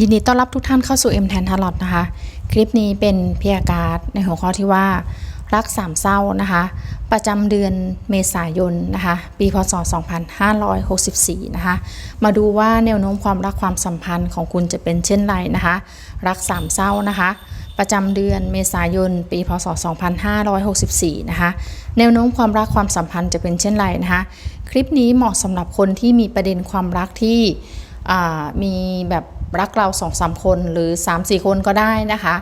ยินดีต้อนรับทุกท่านเข้าสู่ M แทนทารอตนะคะ คลิปนี้เป็นพิยาการ์ดในหัวข้อที่ว่า รักสามเศร้านะคะ ประจำเดือนเมษายนนะคะ ปีพศ 2564 นะคะ มาดูว่าแนวโน้มความรักความสัมพันธ์ของคุณจะเป็นเช่นไรนะคะ รักสามเศร้านะคะประจำเดือนเมษายน ปี พศ 2564 นะคะ แนวโน้มความรักความสัมพันธ์จะเป็นเช่นไรนะคะ คลิปนี้เหมาะสำหรับคนที่มีประเด็นความรักที่มีแบบ รักเราสองสามคนหรือ 3 4 คนก็ได้นะคะ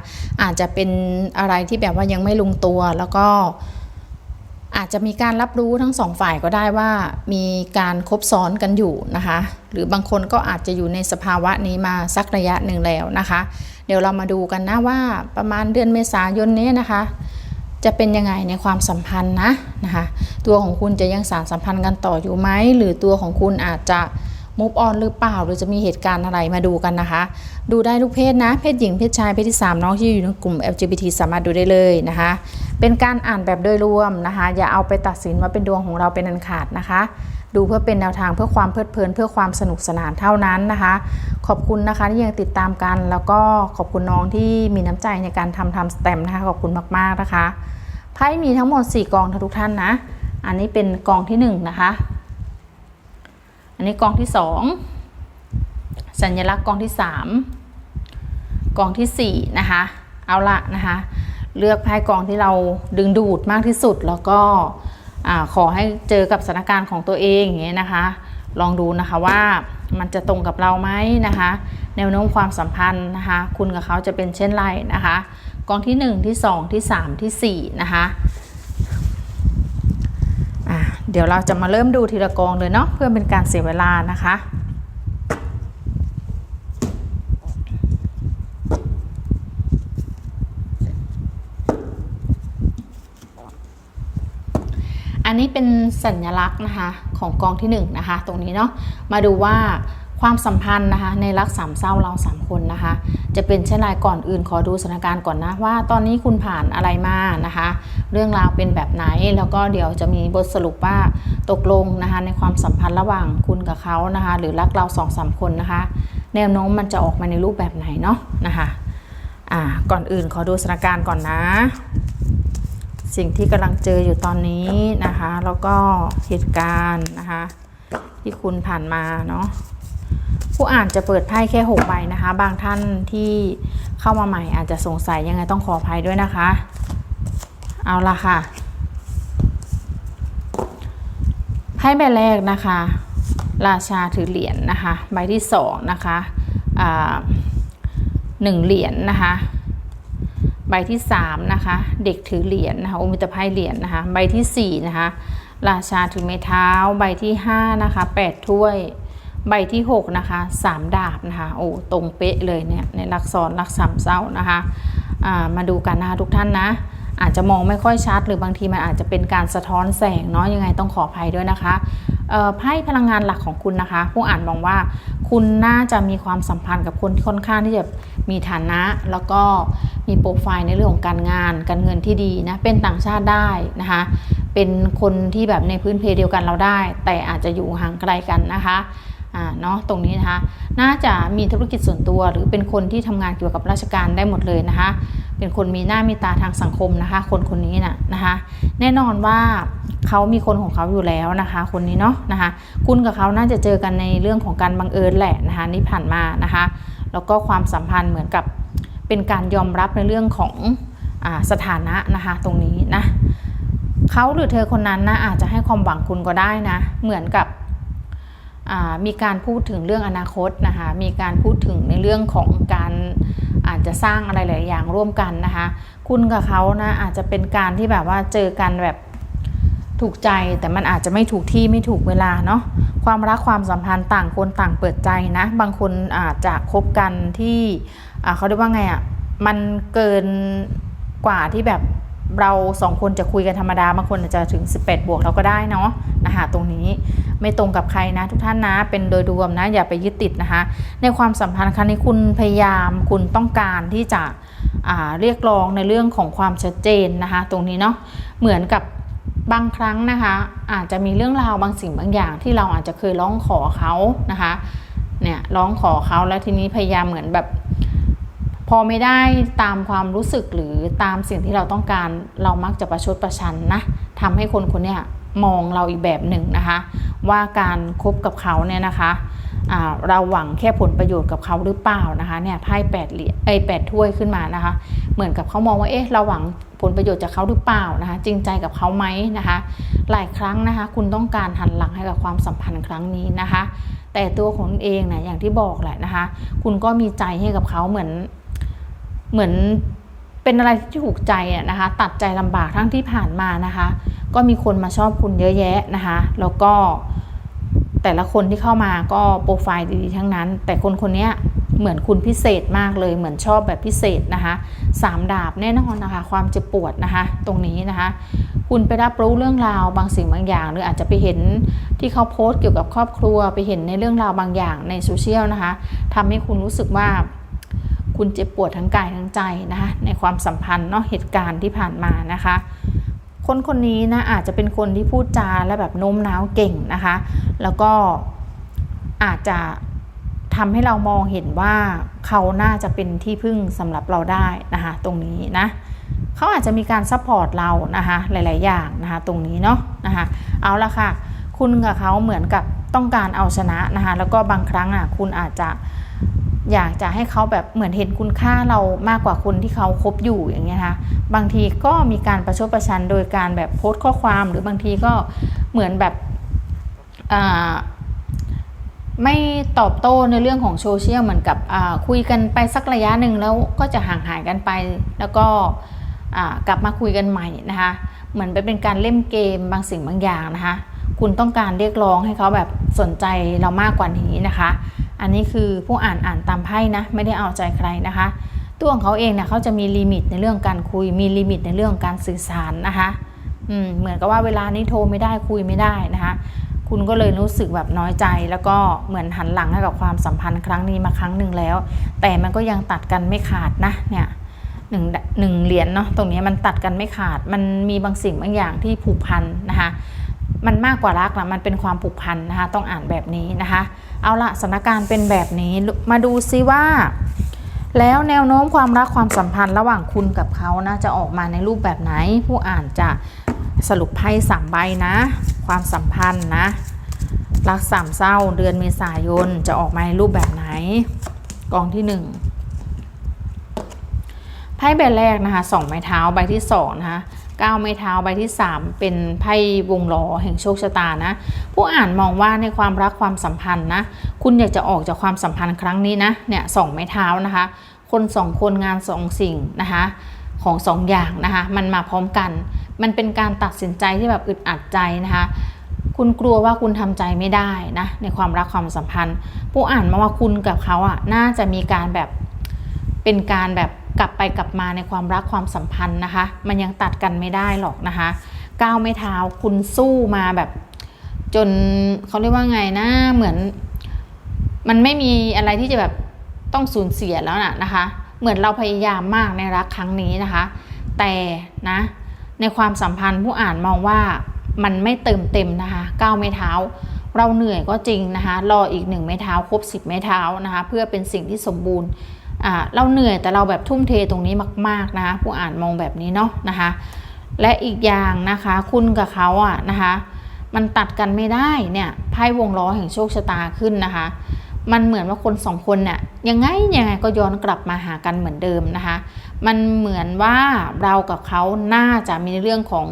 อาจจะเป็นอะไรที่แบบว่ายังไม่ลงตัวแล้วก็อาจจะมีการรับรู้ทั้งสองฝ่ายก็ได้ว่ามีการคบซ้อนกันอยู่นะคะ หรือบางคนก็อาจจะอยู่ในสภาวะนี้มาสักระยะหนึ่งแล้วนะคะ เดี๋ยวเรามาดูกันนะว่าประมาณเดือนเมษายนนี้นะคะ จะเป็นยังไงในความสัมพันธ์นะนะคะ ตัวของคุณจะยังสารสัมพันธ์กันต่ออยู่ไหมหรือตัวของคุณอาจจะ มุฟออนหรือเปล่า หรือจะมีเหตุการณ์อะไรมาดูกันนะคะ ดูได้ทุกเพศนะ เพศหญิงเพศชายเพศที่ 3 น้องที่อยู่ในกลุ่ม LGBT สามารถดูได้เลยนะคะ เป็นการอ่านแบบโดยรวมนะคะ อย่าเอาไปตัดสินว่าเป็นดวงของเราเป็นอันขาดนะคะดูเพื่อเป็นแนวทางเพื่อความเพลิดเพลินเพื่อความสนุกสนานเท่านั้นนะคะ ขอบคุณนะคะที่ยังติดตามกัน แล้วก็ขอบคุณน้องที่มีน้ำใจในการทำทำสแตมป์นะคะ ขอบคุณมากๆนะคะไพ่มีทั้งหมด 4 กองทุกท่านนะ อันนี้เป็นกองที่ 1 นะคะ อันนี้กองที่ 2 สัญลักษณ์กองที่ 3 กองทีสี่ 4 นะคะ เอาละนะคะ เลือกไพ่กองที่เราดึงดูดมากที่สุดแล้วก็ขอให้เจอกับสถานการณ์ของตัวเองอย่างเงี้ยนะคะ ลองดูนะคะว่ามันจะตรงกับเราไหมนะคะ แนวโน้มความสัมพันธ์นะคะ คุณกับเขาจะเป็นเช่นไรนะคะ กองที่ 1 ที่ 2 ที่ 3 ทีสี่4นะคะ เดี๋ยวเราจะมาเริ่มดูทีละกองเลยเนาะเพื่อเป็นการเสียเวลานะคะอันนี้เป็นสัญลักษณ์นะคะของกองที่1นงนะคะตรงนี้เนาะมาดูว่า ความสัมพันธ์นะคะในรักสามเศร้าเราสามคนนะคะ จะเป็นเช่นไรก่อนอื่นขอดูสถานการณ์ก่อนนะว่า ตอนนี้คุณผ่านอะไรมานะคะ เรื่องราวเป็นแบบไหนแล้วก็เดี๋ยวจะมีบทสรุปว่าตกลงนะคะในความสัมพันธ์ระหว่างคุณกับเขานะคะ หรือรักเราสองสามคนนะคะ แนวโน้มมันจะออกมาในรูปแบบไหนเนาะนะคะอ่าก่อนอื่นขอดูสถานการณ์ก่อนนะ สิ่งที่กำลังเจออยู่ตอนนี้นะคะ แล้วก็เหตุการณ์นะคะ ที่คุณผ่านมาเนาะ ผู้อ่านจะเปิดไพ่แค่6ใบนะคะ บางท่านที่เข้ามาใหม่อาจจะสงสัยยังไงต้องขออภัยด้วยนะคะ เอาละค่ะไพ่ใบแรกนะคะ ราชาถือเหรียญนนะคะ ใบที่สองนะคะหนึ่งเหรียญนนะคะ ใบที่3นะคะ เด็กถือเหรียญนะคะอมิตรไพ่เหรียญนะคะ ใบที่4นะคะ ราชาถือไม้เท้า ใบที่5นะคะ8ถ้วย ใบที่ 6 นะคะ 3 ดาบนะคะ โอ้ ตรงเป๊ะเลยเนี่ย ในลักษรลักสามเศร้านะคะามาดูกันนะคะทุกท่านนะ อาจจะมองไม่ค่อยชัด หรือบางทีมันอาจจะเป็นการสะท้อนแสงเนาะ ยังไงต้องขออภัยด้วยนะคะไพ่พลังงานหลักของคุณนะคะ ผู้อ่านมองว่าคุณน่าจะมีความสัมพันธ์กับคนที่ค่อนข้างที่จะมีฐานะ แล้วก็มีโปรไฟล์ในเรื่องของการงาน การเงินที่ดีนะ เป็นต่างชาติได้นะคะ เป็นคนที่แบบในพื้นเพเดียวกันเราได้ แต่อาจจะอยู่ห่างไกลกันนะคะ อ่าเนาะตรงนี้นะคะ น่าจะมีธุรกิจส่วนตัว หรือเป็นคนที่ทำงานเกี่ยวกับราชการได้หมดเลยนะคะ เป็นคนมีหน้ามีตาทางสังคมนะคะ คนคนนี้น่ะนะคะ แน่นอนว่าเขามีคนของเขาอยู่แล้วนะคะ คนนี้เนาะนะคะ คุณกับเขาน่าจะเจอกันในเรื่องของการบังเอิญแหละนะคะนี่ผ่านมานะคะ แล้วก็ความสัมพันธ์เหมือนกับเป็นการยอมรับในเรื่องของอสถานะนะคะ ตรงนี้นะเขาหรือเธอคนนั้นนะอาจจะให้ความหวังคุณก็ได้นะ เหมือนกับ มีการพูดถึงเรื่องอนาคตนะคะ มีการพูดถึงในเรื่องของการอาจจะสร้างอะไรหลายอย่างร่วมกันนะคะ คุณกับเขานะอาจจะเป็นการที่แบบว่าเจอกันแบบถูกใจแต่มันอาจจะไม่ถูกที่ไม่ถูกเวลาเนาะความรักความสัมพันธ์ต่างคนต่างเปิดใจนะ บางคนอาจจะคบกันที่เขาเรียกว่าไงอะ่ะมันเกินกว่าที่แบบ เราสองคนจะคุยกันธรรมดาบางคนอาจจะถึง 18 บวกเราก็ได้เนาะนะคะตรงนี้ไม่ตรงกับใครนะทุกท่านนะ เป็นโดยรวมนะ อย่าไปยึดติดนะคะ ในความสัมพันธ์ครั้งนี้คุณพยายามคุณต้องการที่จะเรียกร้องในเรื่องของความชัดเจนนะคะ ตรงนี้เนาะเหมือนกับบางครั้งนะคะ อาจจะมีเรื่องราวบางสิ่งบางอย่าง ที่เราอาจจะเคยร้องขอเขานะคะเนี่ยร้องขอเขาแล้วทีนี้พยายามเหมือนแบบ พอไม่ได้ตามความรู้สึกหรือตามสิ่งที่เราต้องการ เรามักจะประชดประชันนะทำให้คนคนนี้มองเราอีกแบบหนึ่งนะคะ ว่าการคบกับเขาเนี่ยนะคะเราหวังแค่ผลประโยชน์กับเขาหรือเปล่านะคะเนี่ยไพ่แปดเหรียญไอ้แปดถ้วยขึ้นมานะคะ เหมือนกับเขามองว่าเอ๊ะเราหวังผลประโยชน์จากเขาหรือเปล่านะคะ จริงใจกับเขาไหมนะคะ หลายครั้งนะคะ คุณต้องการหันหลังให้กับความสัมพันธ์ครั้งนี้นะคะ แต่ตัวคุณเองนะอย่างที่บอกแหละนะคะ คุณก็มีใจให้กับเขาเหมือน เหมือนเป็นอะไรที่ถูกใจอะนะคะ ตัดใจลำบากทั้งที่ผ่านมานะคะ ก็มีคนมาชอบคุณเยอะแยะนะคะ แล้วก็แต่ละคนที่เข้ามาก็โปรไฟล์ดีๆทั้งนั้น แต่คนคนนี้เหมือนคุณพิเศษมากเลย เหมือนชอบแบบพิเศษนะคะสามดาบแน่นอนนะคะ ความเจ็บปวดนะคะ ตรงนี้นะคะ คุณไปรับรู้เรื่องราวบางสิ่งบางอย่าง หรืออาจจะไปเห็นที่เขาโพสต์เกี่ยวกับครอบครัว ไปเห็นในเรื่องราวบางอย่างในโซเชียลนะคะทำให้คุณรู้สึกว่า คุณเจ็บปวดทั้งกายทั้งใจนะคะในความสัมพันธ์เนาะเหตุการณ์ที่ผ่านมานะคะ คนคนนี้นะอาจจะเป็นคนที่พูดจาและแบบโน้มน้าวเก่งนะคะ แล้วก็อาจจะทำให้เรามองเห็นว่าเขาน่าจะเป็นที่พึ่งสำหรับเราได้นะคะตรงนี้นะเขาอาจจะมีการซัพพอร์ตเรานะคะหลาย ๆ อย่างนะคะตรงนี้เนาะนะคะเอาละค่ะ คุณกับเขาเหมือนกับต้องการเอาชนะนะคะแล้วก็บางครั้งอะคุณอาจจะ อยากจะให้เขาแบบเหมือนเห็นคุณค่าเรามากกว่าคนที่เขาคบอยู่อย่างเงี้ยค่ะบางทีก็มีการประชดประชันโดยการแบบโพสต์ข้อความหรือบางทีก็เหมือนแบบไม่ตอบโต้ในเรื่องของโซเชียลเหมือนกับคุยกันไปสักระยะหนึ่งแล้วก็จะห่างหายกันไป แล้วก็กลับมาคุยกันใหม่นะคะเหมือนไปเป็นการเล่นเกมบางสิ่งบางอย่างนะคะ คุณต้องการเรียกร้องให้เขาแบบสนใจเรามากกว่านี้นะคะ อันนี้คือผู้อ่านอ่านตามไพ่นะไม่ได้เอาใจใครนะคะ ตัวของเขาเองเนี่ยเขาจะมีลิมิตในเรื่องการคุย มีลิมิตในเรื่องการสื่อสารนะคะอืมเหมือนกับว่าเวลานี้โทรไม่ได้คุยไม่ได้นะคะคุณก็เลยรู้สึกแบบน้อยใจ แล้วก็เหมือนหันหลังให้กับความสัมพันธ์ครั้งนี้มาครั้งหนึ่งแล้ว แต่มันก็ยังตัดกันไม่ขาดนะเนี่ยหนึ่งหนึ่งเหรียญเนาะตรงนี้มันตัดกันไม่ขาด มันมีบางสิ่งบางอย่างที่ผูกพันนะคะมันมากกว่ารักนะมันเป็นความผูกพันนะคะต้องอ่านแบบนี้นะคะ เอาละสถานการณ์เป็นแบบนี้มาดูซิว่า แล้วแนวโน้มความรักความสัมพันธ์ระหว่างคุณกับเขานะจะออกมาในรูปแบบไหน ผู้อ่านจะสรุปไพ่สามใบนะ ความสัมพันธ์นะรักสามเศร้าเดือนเมษายนจะออกมาในรูปแบบไหน กองที่หนึ่ง ไพ่ใบแรกนะคะสองไม้เท้าใบที่สองนะคะเก้าไม้เท้าใบที่ 3 เป็นไพ่วงล้อแห่งโชคชะตานะ ผู้อ่านมองว่าในความรักความสัมพันธ์นะคุณอยากจะออกจากความสัมพันธ์ครั้งนี้นะเนี่ยสองไม้เท้านะคะ คนสองคนงานสองสิ่งนะคะของสองอย่างนะคะมันมาพร้อมกัน มันเป็นการตัดสินใจที่แบบอึดอัดใจนะคะคุณกลัวว่าคุณทำใจไม่ได้นะในความรักความสัมพันธ์ ผู้อ่านมาว่าคุณกับเขาอะน่าจะมีการแบบเป็นการแบบ กลับไปกลับมาในความรักความสัมพันธ์นะคะ มันยังตัดกันไม่ได้หรอกนะคะก้าวไม่เท้าคุณสู้มาแบบ จนเขาเรียกว่าไงนะเหมือน มันไม่มีอะไรที่จะแบบต้องสูญเสียแล้วนะนะคะ เหมือนเราพยายามมากในรักครั้งนี้นะคะ แต่นะ ในความสัมพันธ์ผู้อ่านมองว่ามันไม่เติมเต็มนะคะก้าวไม่เท้าเราเหนื่อยก็จริงนะคะ รออีกหนึ่งไม้เท้าครบสิบไม้เท้านะคะ เพื่อเป็นสิ่งที่สมบูรณ์ เราเหนื่อยแต่เราแบบทุ่มเทตรงนี้มาก ๆนะคะผู้อ่านมองแบบนี้เนาะนะคะ และอีกอย่างนะคะคุณกับเขาอะนะคะมันตัดกันไม่ได้เนี่ยไพ่วงล้อแห่งโชคชะตาขึ้นนะคะ มันเหมือนว่าคนสองคนเนี่ยยังไงยังไงก็ย้อนกลับมาหากันเหมือนเดิมนะคะ มันเหมือนว่าเรากับเขาน่าจะมีเรื่องของ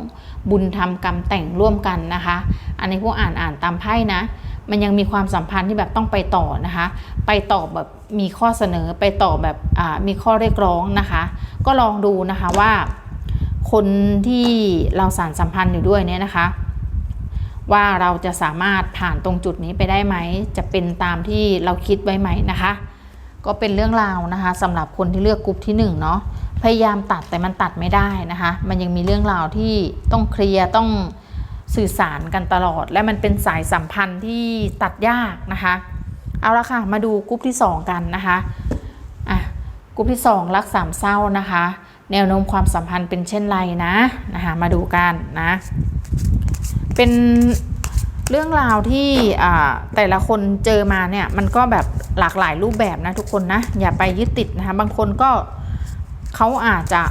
บุญทำกรรมแต่งร่วมกันนะคะ อันนี้พวกอ่านอ่านตามไพ่นะ มันยังมีความสัมพันธ์ที่แบบต้องไปต่อนะคะ ไปต่อแบบมีข้อเสนอไปต่อแบบมีข้อเรียกร้องนะคะ ก็ลองดูนะคะว่า คนที่เราสารสัมพันธ์อยู่ด้วยเนี่ยนะคะ ว่าเราจะสามารถผ่านตรงจุดนี้ไปได้ไหม จะเป็นตามที่เราคิดไว้ไหมนะคะ ก็เป็นเรื่องราวนะคะสำหรับคนที่เลือกกลุ่มที่ 1 เนาะพยายามตัดแต่มันตัดไม่ได้นะคะ มันยังมีเรื่องราวที่ต้องเคลียร์ต้อง สื่อสารกันตลอด และมันเป็นสายสัมพันธ์ที่ตัดยากนะคะ เอาละค่ะ มาดูกลุ่มที่ 2 กันนะคะอะกลุ่มที่ 2 รักสามเศร้านะคะ แนวโน้มความสัมพันธ์เป็นเช่นไรนะนะคะมาดูกันนะเป็นเรื่องราวที่แต่ละคนเจอมาเนี่ยมันก็แบบหลากหลายรูปแบบนะทุกคนนะอย่าไปยึดติดนะคะบางคนก็เขาอาจจะ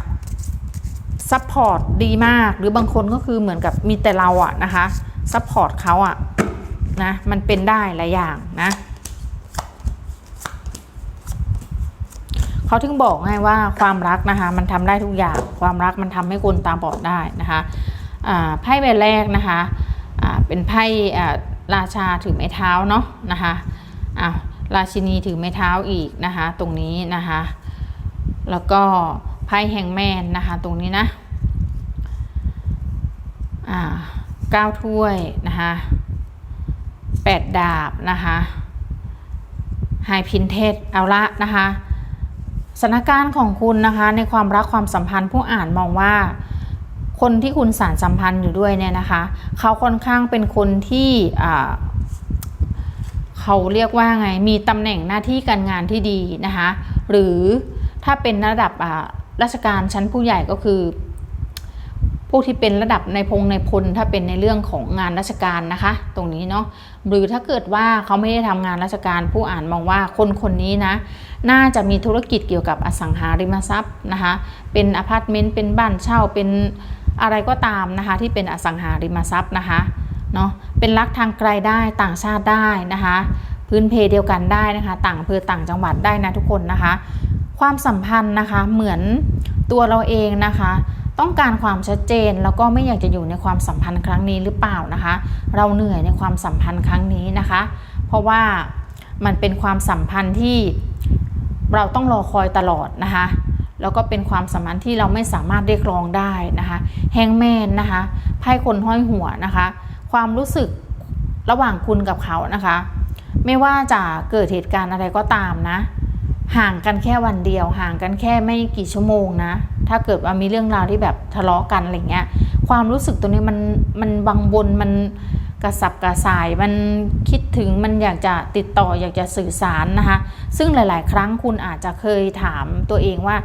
ซัพพอร์ตดีมาก หรือบางคนก็คือเหมือนกับมีแต่เราอะนะคะซัพพอร์ตเขาอะนะมันเป็นได้หลายอย่างนะเขาถึงบอกไงว่าความรักนะคะมันทำได้ทุกอย่างความรักมันทำให้คนตาบอดได้นะคะไพ่ใบแรกนะคะเป็นไพ่ราชาถือไม้เท้าเนาะนะคะอ่าราชินีถือไม้เท้าอีกนะคะตรงนี้นะคะแล้วก็ ไพ่แฮงแมนนะคะ ตรงนี้นะอ่าเก้าถ้วยนะคะแปดดาบนะคะไฮพินเทสเอาละนะคะสถานการณ์ของคุณนะคะในความรักความสัมพันธ์ผู้อ่านมองว่า คนที่คุณสารสัมพันธ์อยู่ด้วยเนี่ยนะคะเขาค่อนข้างเป็นคนที่เขาเรียกว่าไงมีตำแหน่งหน้าที่การงานที่ดีนะคะหรือถ้าเป็นระดับอ่า ราชการชั้นผู้ใหญ่ก็คือผู้ที่เป็นระดับในพงในพลถ้าเป็นในเรื่องของงานราชการนะคะ ตรงนี้เนาะหรือถ้าเกิดว่าเขาไม่ได้ทำงานราชการผู้อ่านมองว่าคนคนนี้นะ น่าจะมีธุรกิจเกี่ยวกับอสังหาริมทรัพย์นะคะเป็นอพาร์ตเมนต์เป็นบ้านเช่าเป็นอะไรก็ตามนะคะ ที่เป็นอสังหาริมทรัพย์นะคะเนาะเป็นรักทางไกลได้ต่างชาติได้นะคะ พื้นเพเดียวกันได้นะคะ ต่างอำเภอต่างจังหวัดได้นะทุกคนนะคะ ความสัมพันธ์นะคะเหมือนตัวเราเองนะคะ ต้องการความชัดเจนแล้วก็ไม่อยากจะอยู่ในความสัมพันธ์ครั้งนี้หรือเปล่านะคะ เราเหนื่อยในความสัมพันธ์ครั้งนี้นะคะ เพราะว่ามันเป็นความสัมพันธ์ที่เราต้องรอคอยตลอดนะคะแล้วก็เป็นความสัมพันธ์ที่เราไม่สามารถเรียกร้องได้นะคะแฮงแมนนะคะไพ่คนห้อยหัวนะคะ ความรู้สึกระหว่างคุณกับเขานะคะ ไม่ว่าจะเกิดเหตุการณ์อะไรก็ตามนะ ห่างกันแค่วันเดียว ห่างกันแค่ไม่กี่ชั่วโมงนะ ถ้าเกิดว่ามีเรื่องราวที่แบบทะเลาะกันอะไรเงี้ย ความรู้สึกตัวนี้มันมันบังบนมันกระสับกระส่าย มันคิดถึงมันอยากจะติดต่ออยากจะสื่อสารนะคะ ซึ่งหลาย ๆ ครั้งคุณอาจจะเคยถามตัวเองว่า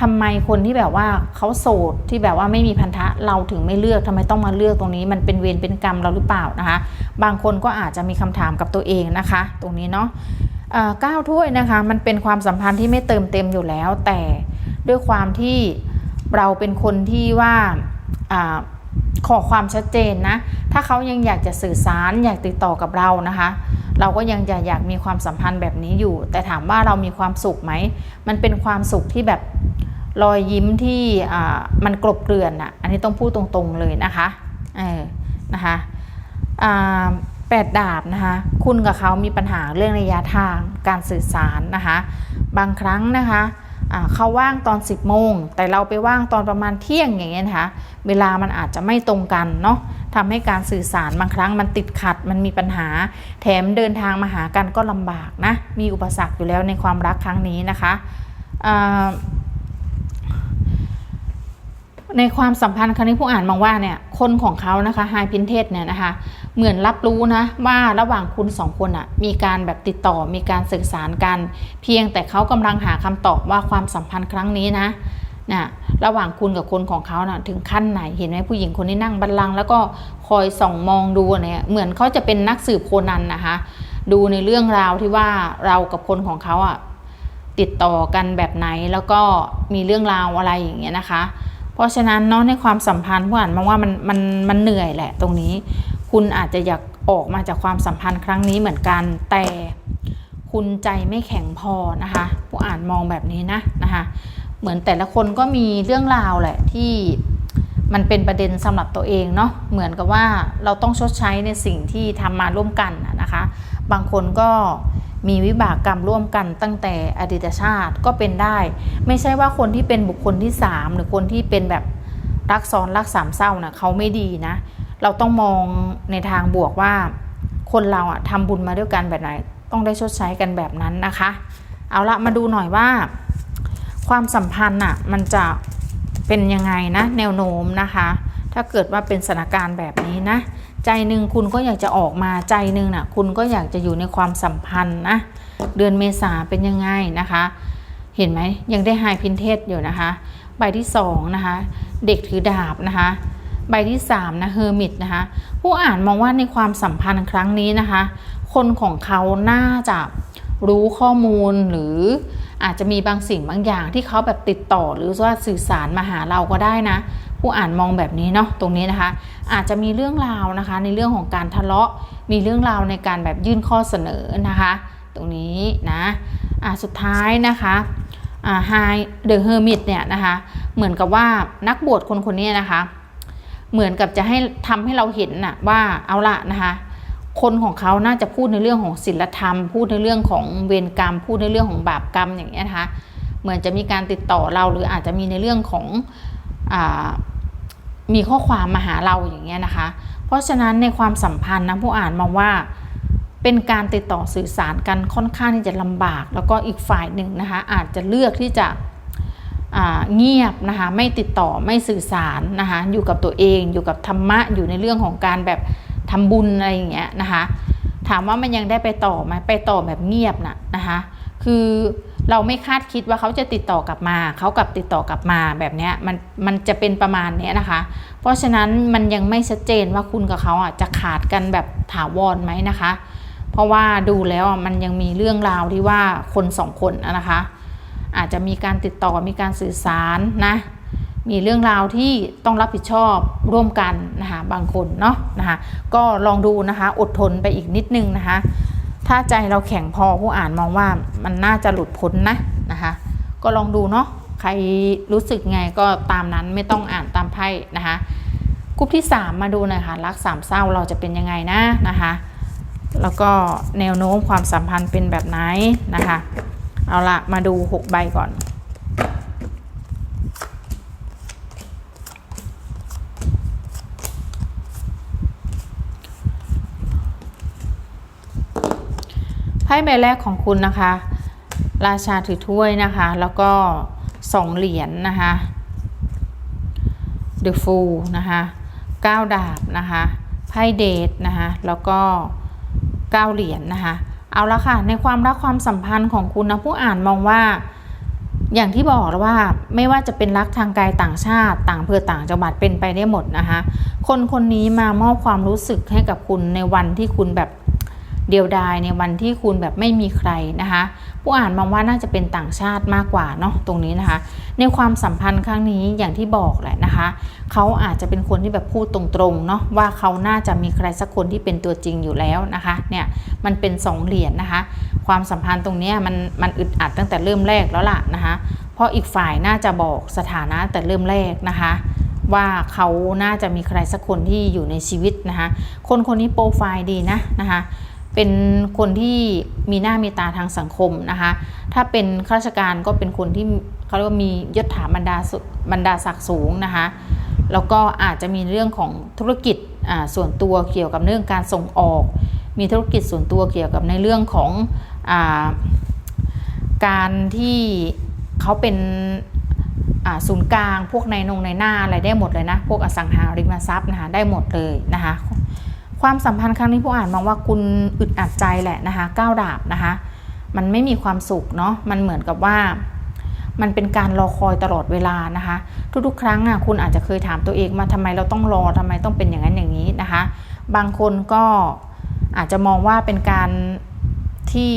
ทำไมคนที่แบบว่าเขาโสดที่แบบว่าไม่มีพันธะเราถึงไม่เลือกทำไมต้องมาเลือกตรงนี้มันเป็นเวรเป็นกรรมเราหรือเปล่านะคะ บางคนก็อาจจะมีคำถามกับตัวเองนะคะ ตรงนี้เนาะ เก้าถ้วยนะคะ มันเป็นความสัมพันธ์ที่ไม่เติมเต็มอยู่แล้ว แต่ด้วยความที่เราเป็นคนที่ว่าอขอความชัดเจนนะ ถ้าเขายังอยากจะสื่อสารอยากติดต่อกับเรานะคะ เราก็ยังจะอยากมีความสัมพันธ์แบบนี้อยู่ แต่ถามว่าเรามีความสุขไหม มันเป็นความสุขที่แบบรอยยิ้มที่มันกลบเกลื่อนอะ อันนี้ต้องพูดตรงๆเลยนะคะ เออ นะคะอ่า แปดาบนะคะ คุณกับเขามีปัญหาเรื่องระยะทางการสื่อสารนะคะ บางครั้งนะคะเขาว่างตอน 10โมงแต่เราไปว่างตอนประมาณเที่ยงอย่างเงี้ยนะคะเวลามันอาจจะไม่ตรงกันเนาะทำให้การสื่อสารบางครั้งมันติดขัด มันมีปัญหา แถมเดินทางมาหากันก็ลำบากนะมีอุปสรรคอยู่แล้วในความรักครั้งนี้นะคะในความสัมพันธ์ครั้งนี้ผู้อ่านมองว่าเนี่ยคนของเขานะคะไฮพินเทสเนี่ยนะคะ เหมือนรับรู้นะว่าระหว่างคุณสองคนอะมีการแบบติดต่อมีการสื่อสารกัน เพียงแต่เขากำลังหาคำตอบว่าความสัมพันธ์ครั้งนี้นะนะระหว่างคุณกับคนของเขานะ่ะถึงขั้นไหนเห็นไหมผู้หญิงคนนี้นั่งบันลังก์แล้วก็คอยส่องมองดูเนี่ยเหมือนเขาจะเป็นนักสืบโคนันนะคะ ดูในเรื่องราวที่ว่าเรากับคนของเขาอะติดต่อกันแบบไหนแล้วก็มีเรื่องราวอะไรอย่างเงี้ยนะคะ เพราะฉะนั้นเนาะในความสัมพันธ์ผู้อ่านมองว่ามันมันมันเหนื่อยแหละตรงนี้ คุณอาจจะอยากออกมาจากความสัมพันธ์ครั้งนี้เหมือนกัน แต่คุณใจไม่แข็งพอนะคะผู้อ่านมองแบบนี้นะนะคะเหมือนแต่ละคนก็มีเรื่องราวแหละที่มันเป็นประเด็นสำหรับตัวเองเนาะเหมือนกับว่าเราต้องชดใช้ในสิ่งที่ทำมาร่วมกันนะคะ บางคนก็มีวิบากกรรมร่วมกันตั้งแต่อดีตชาติก็เป็นได้ ไม่ใช่ว่าคนที่เป็นบุคคลที่สามหรือคนที่เป็นแบบรักซ้อนรักสามเศร้านะเขาไม่ดีนะ เราต้องมองในทางบวกว่า คนเราอะทำบุญมาด้วยกันแบบไหน ต้องได้ชดใช้กันแบบนั้นนะคะ เอาละมาดูหน่อยว่า ความสัมพันธ์อะมันจะเป็นยังไงนะ แนวโน้มนะคะ ถ้าเกิดว่าเป็นสถานการณ์แบบนี้นะ ใจหนึ่งคุณก็อยากจะออกมาใจหนึ่งน่ะคุณก็อยากจะอยู่ในความสัมพันธ์นะเดือนเมษาเป็นยังไงนะคะ เห็นไหมยังได้ไฮพินเทสอยู่นะคะ ใบที่สองนะคะ เด็กถือดาบนะคะ ใบที่3นะเฮอร์มิตนะคะผู้อ่านมองว่าในความสัมพันธ์ครั้งนี้นะคะ คนของเขาน่าจะรู้ข้อมูลหรืออาจจะมีบางสิ่งบางอย่างที่เขาแบบติดต่อหรือว่าสื่อสารมาหาเราก็ได้นะ ผู้อ่านมองแบบนี้เนาะตรงนี้นะคะ อาจจะมีเรื่องราวนะคะ ในเรื่องของการทะเลาะ มีเรื่องราวในการแบบยื่นข้อเสนอนะคะ ตรงนี้นะอ่าสุดท้ายนะคะอ่าไฮเดอะเฮอร์มิตเนี่ยนะคะ เหมือนกับว่านักบวชคนคนนี้นะคะ เหมือนกับจะให้ทำให้เราเห็นน่ะว่าเอาละนะคะคนของเขาน่าจะพูดในเรื่องของศีลธรรม พูดในเรื่องของเวรกรรม พูดในเรื่องของบาปกรรมอย่างเงี้ยนะคะเหมือนจะมีการติดต่อเราหรืออาจจะมีในเรื่องของอมีข้อความมาหาเราอย่างเงี้ยนะคะ เพราะฉะนั้นในความสัมพันธ์นะผู้อ่านมองว่าเป็นการติดต่อสื่อสารกันค่อนข้างที่จะลำบาก แล้วก็อีกฝ่ายหนึ่งนะคะอาจจะเลือกที่จะ เงียบนะคะไม่ติดต่อไม่สื่อสารนะคะอยู่กับตัวเองอยู่กับธรรมะอยู่ในเรื่องของการแบบทำบุญอะไรอย่างเงี้ยนะคะถามว่ามันยังได้ไปต่อไหมไปต่อแบบเงียบนะนะคะคือเราไม่คาดคิดว่าเขาจะติดต่อกลับมา เขากลับติดต่อกลับมาแบบเนี้ยมันมันจะเป็นประมาณเนี้ยนะคะ เพราะฉะนั้นมันยังไม่ชัดเจนว่าคุณกับเขาอะจะขาดกันแบบถาวรไหมนะคะ เพราะว่าดูแล้วอะมันยังมีเรื่องราวที่ว่าคนสองคนนะคะ อาจจะมีการติดต่อมีการสื่อสารนะมีเรื่องราวที่ต้องรับผิดชอบร่วมกันนะคะบางคนเนาะนะคะก็ลองดูนะคะอดทนไปอีกนิดนึงนะคะถ้าใจเราแข็งพอผู้อ่านมองว่ามันน่าจะหลุดพ้นนะนะคะก็ลองดูเนาะใครรู้สึกไงก็ตามนั้นไม่ต้องอ่านตามไพ่นะคะกรุ๊ปที่ 3 มาดูหน่อยค่ะรักสามเศร้าเราจะเป็นยังไงนะนะคะแล้วก็แนวโน้มความสัมพันธ์เป็นแบบไหนนะคะ เอาละมาดู6ใบก่อน ไพ่ใบแรกของคุณนะคะ ราชาถือถ้วยนะคะ แล้วก็สองเหรียญนนะคะ The Fool นะคะเก้าดาบนะคะไพ่เดทนะคะแล้วก็เก้าเหรียญนนะคะ เอาละค่ะ ในความรักความสัมพันธ์ของคุณนะผู้อ่านมองว่า อย่างที่บอกแล้วว่าไม่ว่าจะเป็นรักทางกายต่างชาติ ต่างเพื่อต่างจังหวัดเป็นไปได้หมดนะคะ คนคนนี้มามอบความรู้สึกให้กับคุณในวันที่คุณแบบ เดียวดายในวันที่คุณแบบไม่มีใครนะคะ ผู้อ่านมองว่าน่าจะเป็นต่างชาติมากกว่าเนาะตรงนี้นะคะ ในความสัมพันธ์ครั้งนี้อย่างที่บอกแหละนะคะเขาอาจจะเป็นคนที่แบบพูดตรงๆเนาะว่าเขาน่าจะมีใครสักคนที่เป็นตัวจริงอยู่แล้วนะคะเนี่ยมันเป็นสองเหรียญนะคะ ความสัมพันธ์ตรงนี้มันมันอึดอัดตั้งแต่เริ่มแรกแล้วล่ะนะคะเพราะอีกฝ่ายน่าจะบอกสถานะแต่เริ่มแรกนะคะว่าเขาน่าจะมีใครสักคนที่อยู่ในชีวิตนะคะ คนคนนี้โปรไฟล์ดีนะนะคะ เป็นคนที่มีหน้ามีตาทางสังคมนะคะ ถ้าเป็นข้าราชการก็เป็นคนที่เขาเรียกว่ามียศถาบรรดาสุบรรดาศักดิ์สูงนะคะ แล้วก็อาจจะมีเรื่องของธุรกิจส่วนตัวเกี่ยวกับเรื่องการส่งออก มีธุรกิจส่วนตัวเกี่ยวกับในเรื่องของอการที่เขาเป็นศูนย์กลางพวกในนงในหน้าอะไรได้หมดเลยนะ พวกอสังหาริมทรัพย์นะคะได้หมดเลยนะคะ ความสัมพันธ์ครั้งนี้ผู้อ่านมองว่าคุณอึดอัดใจแหละนะคะก้าวดาบนะคะ มันไม่มีความสุขเนาะมันเหมือนกับว่า มันเป็นการรอคอยตลอดเวลานะคะ ทุกๆ ครั้งอะคุณอาจจะเคยถามตัวเองมาทำไมเราต้องรอทำไมต้องเป็นอย่างนั้นอย่างนี้นะคะ บางคนก็อาจจะมองว่าเป็นการที่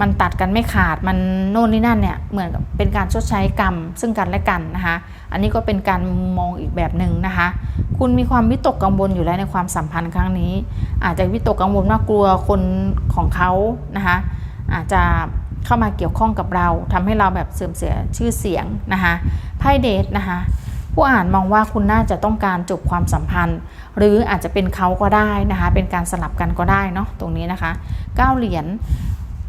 มันตัดกันไม่ขาดมันโน่นนี่นั่นเนี่ยเหมือนกับเป็นการชดใช้กรรมซึ่งกันและกันนะคะ อันนี้ก็เป็นการมองอีกแบบหนึ่งนะคะ คุณมีความวิตกกังวลอยู่แล้วในความสัมพันธ์ครั้งนี้ อาจจะวิตกกังวลว่ากลัวคนของเขานะคะอาจจะเข้ามาเกี่ยวข้องกับเราทำให้เราแบบเสื่อมเสียชื่อเสียงนะคะไพ่เดทนะคะผู้อ่านมองว่าคุณน่าจะต้องการจบความสัมพันธ์ หรืออาจจะเป็นเขาก็ได้นะคะ เป็นการสลับกันก็ได้เนาะตรงนี้นะคะเก้าเหรียญ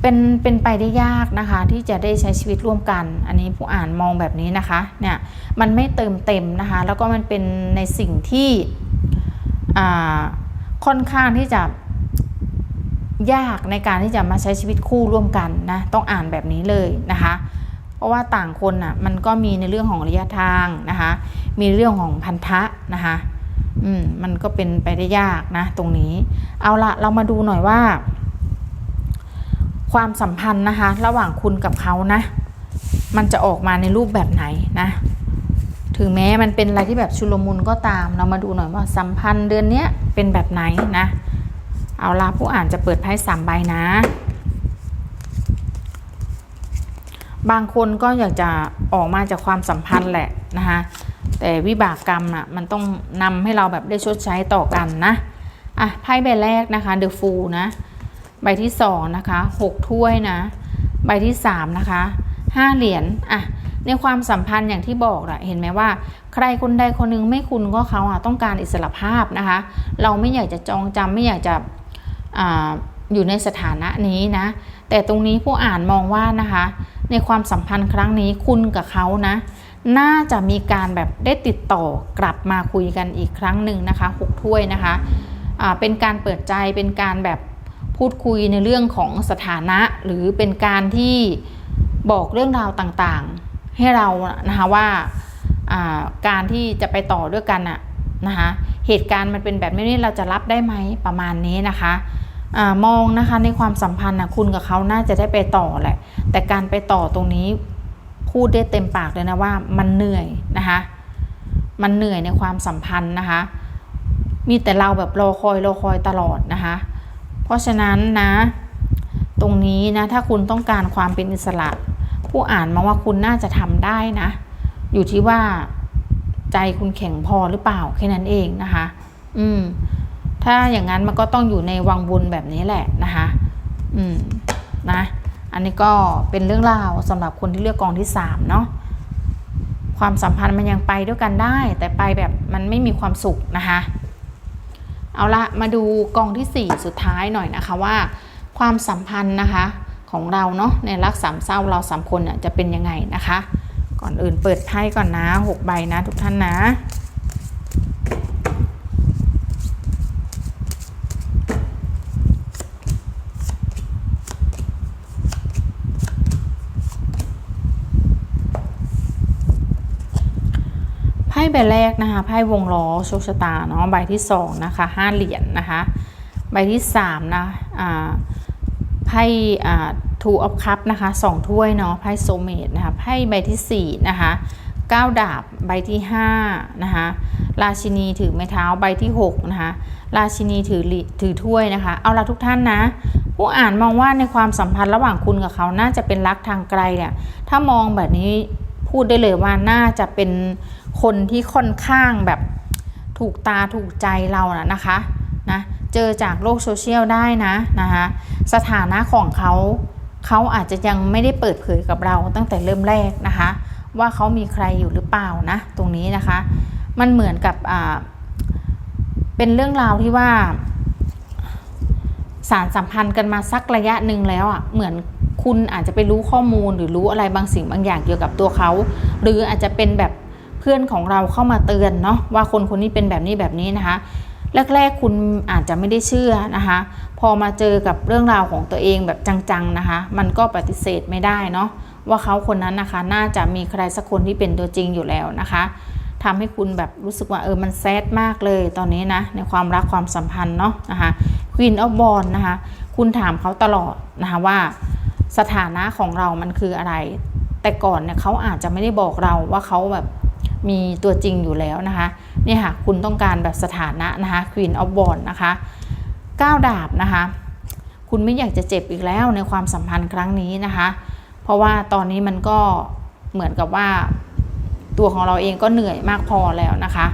เป็นเป็นไปได้ยากนะคะที่จะได้ใช้ชีวิตร่วมกัน อันนี้ผู้อ่านมองแบบนี้นะคะเนี่ยมันไม่เติมเต็มนะคะแล้วก็มันเป็นในสิ่งที่ค่อนข้างที่จะยากในการที่จะมาใช้ชีวิตคู่ร่วมกันนะต้องอ่านแบบนี้เลยนะคะเพราะว่าต่างคนอะมันก็มีในเรื่องของระยะทางนะคะมีเรื่องของพันธะนะคะอืมมันก็เป็นไปได้ยากนะตรงนี้ เอาละเรามาดูหน่อยว่า ความสัมพันธ์นะคะ ระหว่างคุณกับเขานะ มันจะออกมาในรูปแบบไหนนะ ถึงแม้มันเป็นอะไรที่แบบชุลมุนก็ตาม เรามาดูหน่อยว่าสัมพันธ์เดือนเนี้ยเป็นแบบไหนนะ เอาละผู้อ่านจะเปิดไพ่สามใบนะ บางคนก็อยากจะออกมาจากความสัมพันธ์แหละนะคะแต่วิบากกรรมอะมันต้องนำให้เราแบบได้ชดใช้ต่อกันนะอะไพ่ใบแรกนะคะเดอะฟูนะ ใบที่สองนะคะหกถ้วยนะ ใบที่สามนะคะห้าเหรียญอะในความสัมพันธ์อย่างที่บอกแหละเห็นไหมว่า ใครคนใดคนหนึงไม่คุณก็เขาอะต้องการอิสรภาพนะคะ เราไม่อยากจะจองจำไม่อยากจะออยู่ในสถานะนี้นะ แต่ตรงนี้ผู้อ่านมองว่านะคะ ในความสัมพันธ์ครั้งนี้คุณกับเขานะ น่าจะมีการแบบได้ติดต่อกลับมาคุยกันอีกครั้งหนึ่งนะคะหกถ้วยนะคะอ่าเป็นการเปิดใจเป็นการแบบ พูดคุยในเรื่องของสถานะหรือเป็นการที่บอกเรื่องราวต่างๆ ให้เรานะคะว่าการที่จะไปต่อด้วยกันอะนะคะเหตุการณ์มันเป็นแบบนี้เราจะรับได้ไหมประมาณนี้นะคะอมองนะคะในความสัมพันธ์นะคุณกับเขาน่าจะได้ไปต่อแหละ แต่การไปต่อตรงนี้พูดได้เต็มปากเลยนะว่ามันเหนื่อยนะคะมันเหนื่อยในความสัมพันธ์นะคะ มีแต่เราแบบรอคอยรอคอยตลอดนะคะ เพราะฉะนั้นนะ ตรงนี้นะถ้าคุณต้องการความเป็นอิสระ ผู้อ่านมาว่าคุณน่าจะทำได้นะ อยู่ที่ว่าใจคุณแข็งพอหรือเปล่าแค่นั้นเองนะคะ อืม ถ้าอย่างนั้นมันก็ต้องอยู่ในวังบุญแบบนี้แหละนะคะ อืม นะ อันนี้ก็เป็นเรื่องราวสำหรับคนที่เลือกกองที่3เนาะ ความสัมพันธ์มันยังไปด้วยกันได้ แต่ไปแบบมันไม่มีความสุขนะคะ เอาละมาดูกองที่ 4 สุดท้ายหน่อยนะคะว่า ความสัมพันธ์นะคะของเราเนาะในรักสามเศร้าเราสามคนเนี่ยจะเป็นยังไงนะคะ ก่อนอื่นเปิดไพ่ก่อนนะ 6 ใบนะทุกท่านนะ ใบแรกนะคะไพ่วงล้อโชคชะตาเนาะใบที่สองนะคะห้าเหรียญนนะคะใบที่สามนะอ่าไพ่อ่าทูออฟคัพนะคะสองถ้วยเนาะไพ่โซเมตนะคะไพ่ใบที่สี่นะคะเก้าดาบใบที่ห้านะคะราชินีถือไม้เท้าใบที่หกนะคะราชินีถือถือถ้วยนะคะเอาละทุกท่านนะผู้อ่านมองว่าในความสัมพันธ์ระหว่างคุณกับเขาน่าจะเป็นรักทางไกลเนี่ยถ้ามองแบบนี้พูดได้เลยว่าน่าจะเป็น คนที่ค่อนข้างแบบถูกตาถูกใจเรานะนะคะนะเจอจากโลกโซเชียลได้นะนะคะสถานะของเขาเขาอาจจะยังไม่ได้เปิดเผยกับเราตั้งแต่เริ่มแรกนะคะ ว่าเขามีใครอยู่หรือเปล่านะตรงนี้นะคะ มันเหมือนกับอ่าเป็นเรื่องราวที่ว่า สารสัมพันธ์กันมาสักระยะหนึ่งแล้วอะเหมือนคุณอาจจะไปรู้ข้อมูลหรือรู้อะไรบางสิ่งบางอย่างเกี่ยวกับตัวเขา หรืออาจจะเป็นแบบ เพื่อนของเราเข้ามาเตือนเนาะว่าคนคนนี้เป็นแบบนี้แบบนี้นะคะแรกๆคุณอาจจะไม่ได้เชื่อนะคะ พอมาเจอกับเรื่องราวของตัวเองแบบจังๆนะคะ มันก็ปฏิเสธไม่ได้เนาะว่าเขาคนนั้นนะคะ น่าจะมีใครสักคนที่เป็นตัวจริงอยู่แล้วนะคะทำให้คุณแบบรู้สึกว่าเออมันแซดมากเลยตอนนี้นะ ในความรักความสัมพันธ์เนาะนะคะ Queen of b o n นะคะ คุณถามเขาตลอดนะคะว่าสถานะของเรามันคืออะไร แต่ก่อนเนี่ยเขาอาจจะไม่ได้บอกเราว่าเขาแบบ มีตัวจริงอยู่แล้วนะคะนี่ค่ะคุณต้องการแบบสถานะนะคะ Queen of b o n นะคะก้าวดาบนะคะ คุณไม่อยากจะเจ็บอีกแล้วในความสัมพันธ์ครั้งนี้นะคะ เพราะว่าตอนนี้มันก็เหมือนกับว่า ตัวของเราเองก็เหนื่อยมากพอแล้วนะคะ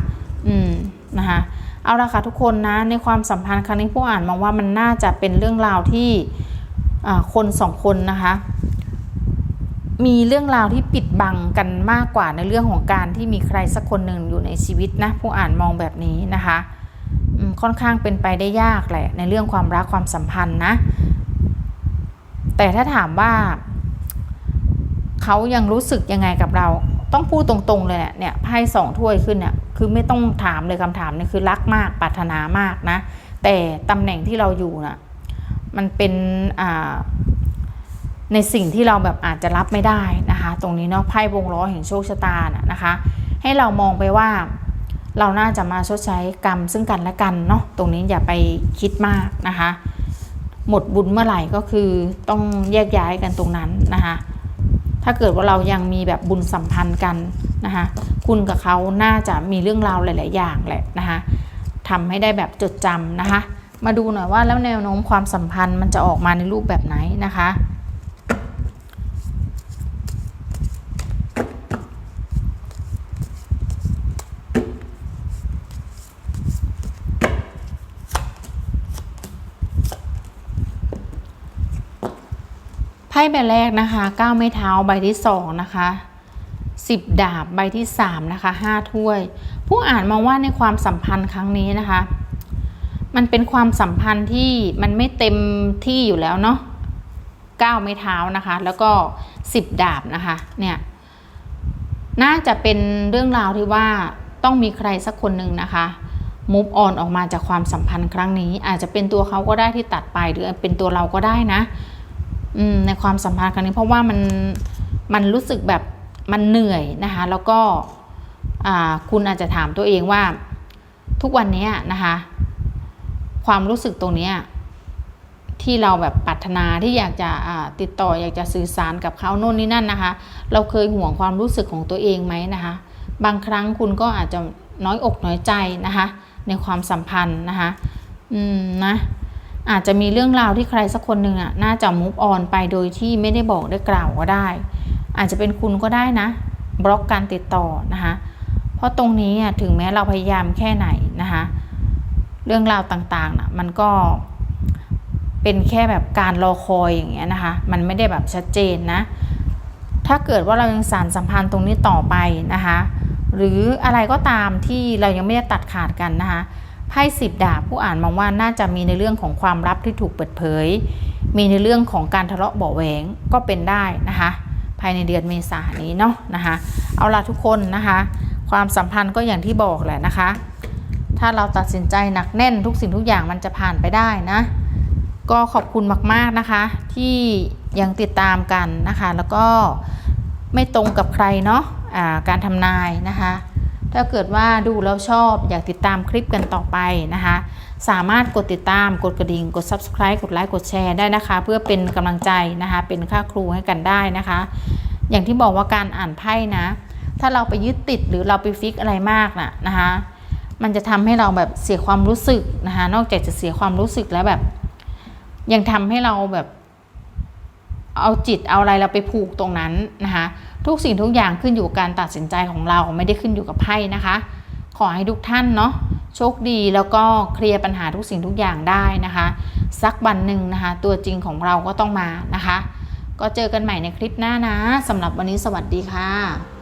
อืมนะคะเอาละค่ะทุกคนนะในความสัมพันธ์ครั้งนี้ผู้อ่านมองว่ามันน่าจะเป็นเรื่องราวที่คนสองคนนะคะ มีเรื่องราวที่ปิดบังกันมากกว่าในเรื่องของการที่มีใครสักคนหนึ่งอยู่ในชีวิตนะผู้อ่านมองแบบนี้นะคะค่อนข้างเป็นไปได้ยากแหละในเรื่องความรักความสัมพันธ์นะ แต่ถ้าถามว่า เขายังรู้สึกยังไงกับเรา ต้องพูดตรงๆเลยเนี่ยไพ่สองถ้วยขึ้นเนี่ยคือไม่ต้องถามเลยคำถามนี่คือรักมากปรารถนามากนะ แต่ตำแหน่งที่เราอยู่น่ะมันเป็นอ่า ในสิ่งที่เราแบบอาจจะรับไม่ได้นะคะ ตรงนี้เนาะไพ่วงล้อแห่งโชคชะตานะนะคะ ให้เรามองไปว่า เราน่าจะมาชดใช้กรรมซึ่งกันและกันเนาะตรงนี้อย่าไปคิดมากนะคะ หมดบุญเมื่อไหร่ก็คือต้องแยกย้ายกันตรงนั้นนะคะถ้าเกิดว่าเรายังมีแบบบุญสัมพันธ์กันนะคะคุณกับเขาน่าจะมีเรื่องราวหลาย ๆ อย่างแหละนะคะทำให้ได้แบบจดจำนะคะ มาดูหน่อยว่าแล้วแนวโน้มความสัมพันธ์มันจะออกมาในรูปแบบไหนนะคะ พ่ใบแรกนะคะก้าไม้เท้าใบที่สองนะคะสิบดาบใบที่สามนะคะห้าถ้วย ผู้อ่านมองว่าในความสัมพันธ์ครั้งนี้นะคะ มันเป็นความสัมพันธ์ที่มันไม่เต็มที่อยู่แล้วเนาะก้าไม้เท้านะคะ แล้วก็สิบดาบนะคะเนี่ยน่าจะเป็นเรื่องราวที่ว่าต้องมีใครสักคนหนึ่งนะคะมุฟออนออกมาจากความสัมพันธ์ครั้งนี้ อาจจะเป็นตัวเขาก็ได้ที่ตัดไปหรือเป็นตัวเราก็ได้นะ ในความสัมพันธ์ครั้งนี้เพราะว่ามันมันรู้สึกแบบมันเหนื่อยนะคะ แล้วก็คุณอาจจะถามตัวเองว่า ทุกวันนี้นะคะ ความรู้สึกตรงนี้ที่เราแบบปรารถนาที่อยากจะติดต่ออยากจะสื่อสารกับเขาโน่นนี่นั่นนะคะ เราเคยห่วงความรู้สึกของตัวเองไหมนะคะ บางครั้งคุณก็อาจจะน้อยอกน้อยใจนะคะ ในความสัมพันธ์นะคะ อืมนะ อาจจะมีเรื่องราวที่ใครสักคนหนึ่งอะน่าจะมุฟออนไปโดยที่ไม่ได้บอกได้กล่าวก็ได้ อาจจะเป็นคุณก็ได้นะบล็อกการติดต่อนะคะเพราะตรงนี้อะถึงแม้เราพยายามแค่ไหนนะคะเรื่องราวต่างๆนะมันก็เป็นแค่แบบการรอคอยอย่างเงี้ยนะคะ มันไม่ได้แบบชัดเจนนะ ถ้าเกิดว่าเรายังสานสัมพันธ์ตรงนี้ต่อไปนะคะ หรืออะไรก็ตามที่เรายังไม่ได้ตัดขาดกันนะคะ ไพ่สิบดาบผู้อ่านมองว่าน่าจะมีในเรื่องของความลับที่ถูกเปิดเผย มีในเรื่องของการทะเลาะเบาะแหวงก็เป็นได้นะคะ ภายในเดือนเมษายนนี้เนาะนะคะเอาละทุกคนนะคะ ความสัมพันธ์ก็อย่างที่บอกแหละนะคะ ถ้าเราตัดสินใจหนักแน่นทุกสิ่งทุกอย่างมันจะผ่านไปได้นะก็ขอบคุณมากๆนะคะ ที่ยังติดตามกันนะคะ แล้วก็ไม่ตรงกับใครเนาะะการทำนายนะคะ ถ้าเกิดว่าดูแล้วชอบอยากติดตามคลิปกันต่อไปนะคะ สามารถกดติดตามกดกระดิ่ง กด subscribe กดไลค์กดแชร์ได้นะคะ เพื่อเป็นกำลังใจนะคะ เป็นค่าครูให้กันได้นะคะ อย่างที่บอกว่าการอ่านไพ่นะ ถ้าเราไปยึดติดหรือเราไปฟิกอะไรมากนะนะคะ มันจะทำให้เราแบบเสียความรู้สึกนะคะ นอกจากจะเสียความรู้สึกแล้วแบบ ยังทำให้เราแบบเอาจิตเอาอะไรเราไปผูกตรงนั้นนะคะ ทุกสิ่งทุกอย่างขึ้นอยู่กับการตัดสินใจของเราไม่ได้ขึ้นอยู่กับไพ่นะคะ ขอให้ทุกท่านเนาะโชคดีแล้วก็เคลียร์ปัญหาทุกสิ่งทุกอย่างได้นะคะ สักวันหนึ่งนะคะ ตัวจริงของเราก็ต้องมานะคะ ก็เจอกันใหม่ในคลิปหน้านะสำหรับวันนี้สวัสดีค่ะ